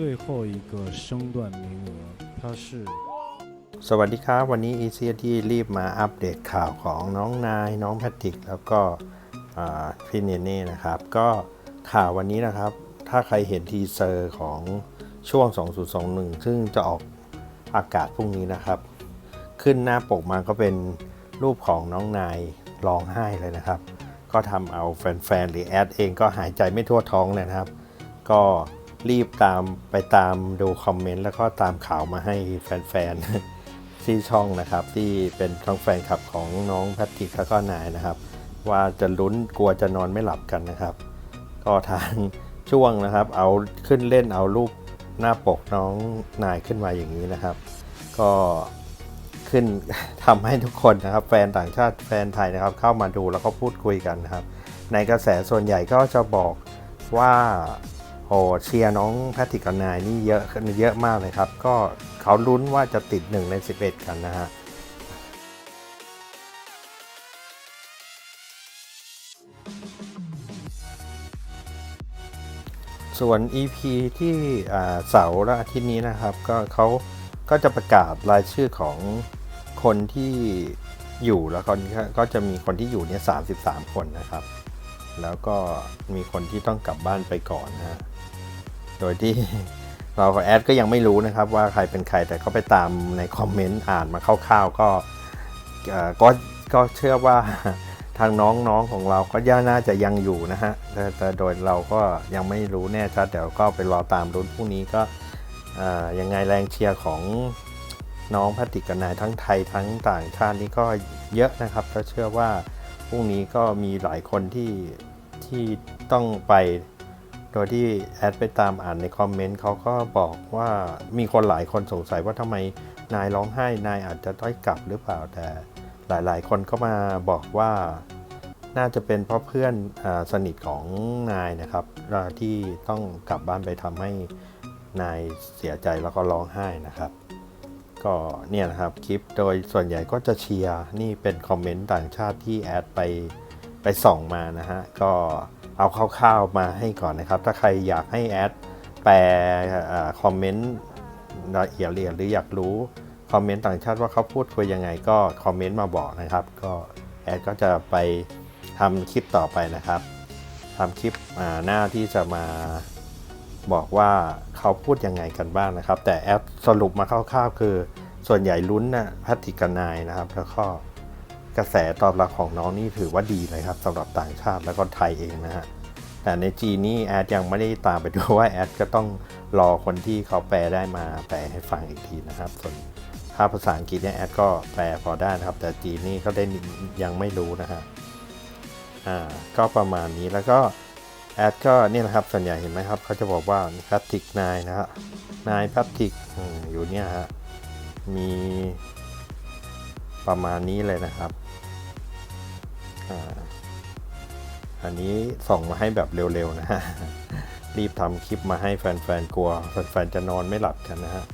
最后一个升段名额，它是 สวัสดีครับ วันนี้ e c t รีบมาอัปเดตข่าวของน้องนาย น้องแพทริก แล้วก็อ่าพี่เนเน่นะครับ ก็ข่าววันนี้นะครับ ถ้าใครเห็นทีเซอร์ของช่วง 2021 ซึ่งจะออกอากาศพรุ่งนี้นะครับ ขึ้นหน้าปกมาก็เป็นรูปของน้องนายร้องไห้เลยนะครับ ก็ทำเอาแฟนๆ หรือแอดเองก็หายใจไม่ทั่วท้องเลยนะครับ ก็ รีบตามไปตามดูคอมเมนต์แล้วก็ตามข่าวมาให้แฟนๆที่ช่องนะครับ ที่เป็นทั้งแฟนคลับของน้องแพทริกแล้วก็นายนะครับ ว่าจะลุ้นกลัวจะนอนไม่หลับกันนะครับ ก็ทางช่วงนะครับ เอาขึ้นเล่นเอารูปหน้าปกน้องนายขึ้นมาอย่างนี้นะครับ ก็ขึ้นทำให้ทุกคนนะครับ แฟนต่างชาติแฟนไทยนะครับ เข้ามาดูแล้วก็พูดคุยกันนะครับ ในกระแสส่วนใหญ่ก็จะบอกว่า โอ้เชียร์น้องแพทริกกับนายนี่เยอะเยอะมากเลยครับ ก็เขาลุ้นว่าจะติด 1 ใน 11 กันนะฮะส่วน EP ที่อ่เสาร์และอาทิตย์นี้นะครับ ก็เขาก็จะประกาศรายชื่อของคนที่อยู่แล้วคนก็ก็จะมีคนที่อยู่เนี่ย33คนนะครับ แล้วก็มีคนที่ต้องกลับบ้านไปก่อนนะฮะ โดยที่เราแอดก็ยังไม่รู้นะครับว่าใครเป็นใครแต่ก็ไปตามในคอมเมนต์อ่านมาคร่าวๆก็ก็ก็เชื่อว่าทางน้องๆของเราก็ย่าน่าจะยังอยู่นะฮะแต่โดยเราก็ยังไม่รู้แน่ชัดเดี๋ยวก็ไปรอตามรุ้นพรุ่งนี้ก็ยังไงแรงเชียร์ของน้องพัติกกับนายทั้งไทยทั้งต่างชาตินี่ก็เยอะนะครับก็เชื่อว่าพรุ่งนี้ก็มีหลายคนที่ที่ต้องไป โดยที่แอดไปตามอ่านในคอมเมนต์เขาก็บอกว่ามีคนหลายคนสงสัยว่าทำไมนายร้องไห้นายอาจจะต้อยกลับหรือเปล่าแต่หลายๆ คนก็มาบอกว่าน่าจะเป็นเพราะเพื่อนอสนิทของนายนะครับที่ต้องกลับบ้านไปทำให้นายเสียใจแล้วก็ร้องไห้นะครับ ก็เนี่ยนะครับคลิปโดยส่วนใหญ่ก็จะเชียร์นี่เป็นคอมเมนต์ต่างชาติที่แอดไป ไปส่องมานะฮะ ก็เอาคร่าวๆมาให้ก่อนนะครับ ถ้าใครอยากให้แอดแปลคอมเมนต์ละเอียดเอียดหรืออยากรู้คอมเมนต์ต่างชาติว่าเขาพูดคุยยังไงก็คอมเมนต์มาบอกนะครับ ก็แอดก็จะไปทำคลิปต่อไปนะครับทำคลิปหน้าที่จะมาบอกว่าเขาพูดยังไงกันบ้างนะครับ แต่แอปสรุปมาคร่าวๆคือส่วนใหญ่ลุ้นนะพทริกกับนายนะครับ แล้วก็ กระแสตอบรับของน้องนี่ถือว่าดีเลยครับสำหรับต่างชาติแล้วก็ไทยเองนะฮะแต่ในจีนนี่แอดยังไม่ได้ตามไปดูว่าแอดก็ต้องรอคนที่เขาแปลได้มาแปลให้ฟังอีกทีนะครับ ส่วนถ้าภาษาอังกฤษเนี่ยแอดก็แปลพอได้นะครับ แต่จีนนี่เขาได้ยังไม่รู้นะฮะอ่าก็ประมาณนี้แล้วก็แอดก็เนี่ยนะครับส่วนใหญ่เห็นไหมครับเขาจะบอกว่าแพทริกนายนะฮะนายแพทริกอยู่เนี่ยฮะมีประมาณนี้เลยนะครับ อันนี้ส่งมาให้แบบเร็วๆนะฮะ รีบทำคลิปมาให้แฟนๆกลัว แฟนๆจะนอนไม่หลับกันนะฮะ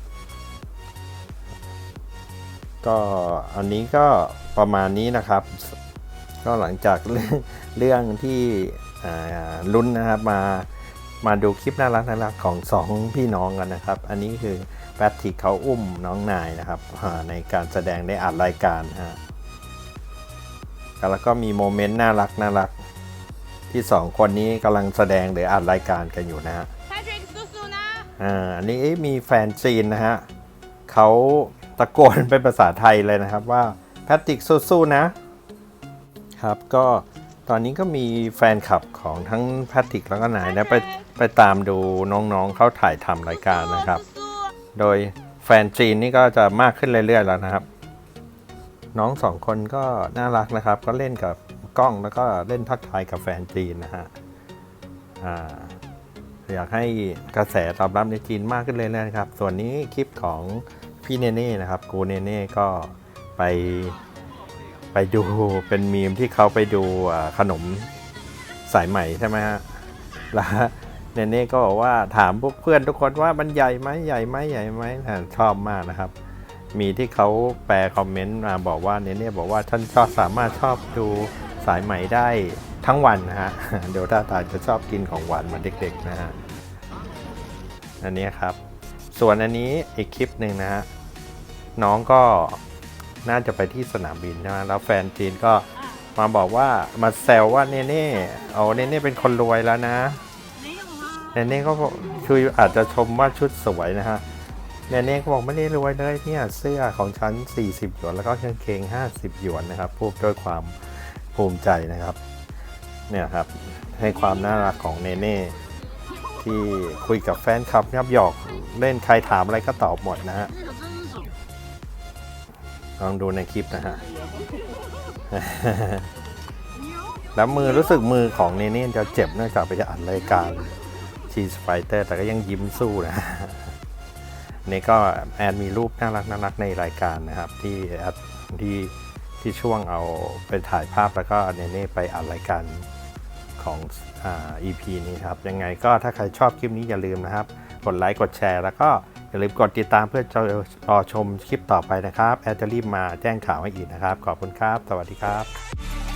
ก็อันนี้ก็ประมาณนี้นะครับ ก็หลังจากเรื่ององที่ลุ้นนะครับมามาดูคลิปน่ารักน่ารักของสองพี่น้องกันนะครับ อันนี้คือแพทริกเขาอุ้มน้องนายนะครับในการแสดงในอัดรายการฮะ แล้วก็มีโมเมนต์น่ารักน่ารักที่สองคนนี้กำลังแสดงหรืออัดรายการกันอยู่นะฮะ Patrick สู้ๆนะอ่าอันนี้มีแฟนซีนนะฮะเขาตะโกนเป็นภาษาไทยเลยนะครับว่าแพทริกสู้ๆนะครับ ก็ตอนนี้ก็มีแฟนคลับของทั้งแพทริกแล้วก็นายนะไปไปตามดูน้องๆเขาถ่ายทำรายการนะครับสู้โดยแฟนจีนนี่ก็จะมากขึ้นเรื่อยๆแล้วนะครับ น้องสองคนก็น่ารักนะครับ ก็เล่นกับกล้องแล้วก็เล่นทักทายกับแฟนจีนนะฮะอยากให้กระแสตอบรับในจีนมากขึ้นเรื่อยนะครับ ส่วนนี้คลิปของพี่เนเน่นะครับกูเนเน่ก็ไปไปดูเป็นมีมที่เขาไปดูขนมสายใหม่ใช่ไหมฮะแล้วเนเน่ก็บอกว่าถามพวกเพื่อนทุกคนว่ามันใหญ่ไหมใหญ่ไหมใหญ่ไหมชอบมากนะครับ มีที่เขาแปลคอมเมนต์มาบอกว่าเนเน่บอกว่าท่านชอบสามารถชอบดูสายไหมได้ทั้งวันนะฮะเดลต้าตาจะชอบกินของหวานเหมือนเด็กๆนะฮะอันนี้ครับ ส่วนอันนี้อีกคลิปหนึ่งนะฮะน้องก็น่าจะไปที่สนามบินนะฮไแล้วแฟนจีนก็มาบอกว่ามาแซวว่าเนเน่เอาเนเน่เป็นคนรวยแล้วนะเนเน่ก็คืออาจจะชมว่าชุดสวยนะฮะ เน่เน่ก็บอกไม่ได้รวยเลยเนี่ยเสื้อของฉัน 40 หยวน แล้วก็กางเกง 50 หยวนนะครับพูดด้วยความภูมิใจนะครับ เนี่ยครับให้ความน่ารักของเนเน่ที่คุยกับแฟนคลับยับหยอกเล่นใครถามอะไรก็ตอบหมดนะฮะลองดูในคลิปนะฮะแล้วมือรู้สึกมือของเนเน่จะเจ็บเนื่องจากไปอัดรายการชีสไฟเตอร์แต่ก็ยังยิ้มสู้นะ นี่ก็แอนมีรูปน่ารักน่ารักในรายการนะครับ ที่แอดที่ที่ช่วงเอาไปถ่ายภาพแล้วก็เนเน่ไปอัดรายการของอ่า EP นี้ครับยังไงก็ถ้าใครชอบคลิปนี้อย่าลืมนะครับ กดไลค์กดแชร์ แล้วก็อย่าลืมกดติดตามเพื่อจะรอชมคลิปต่อไปนะครับ แอดจะรีบมาแจ้งข่าวให้อีกนะครับ ขอบคุณครับ สวัสดีครับ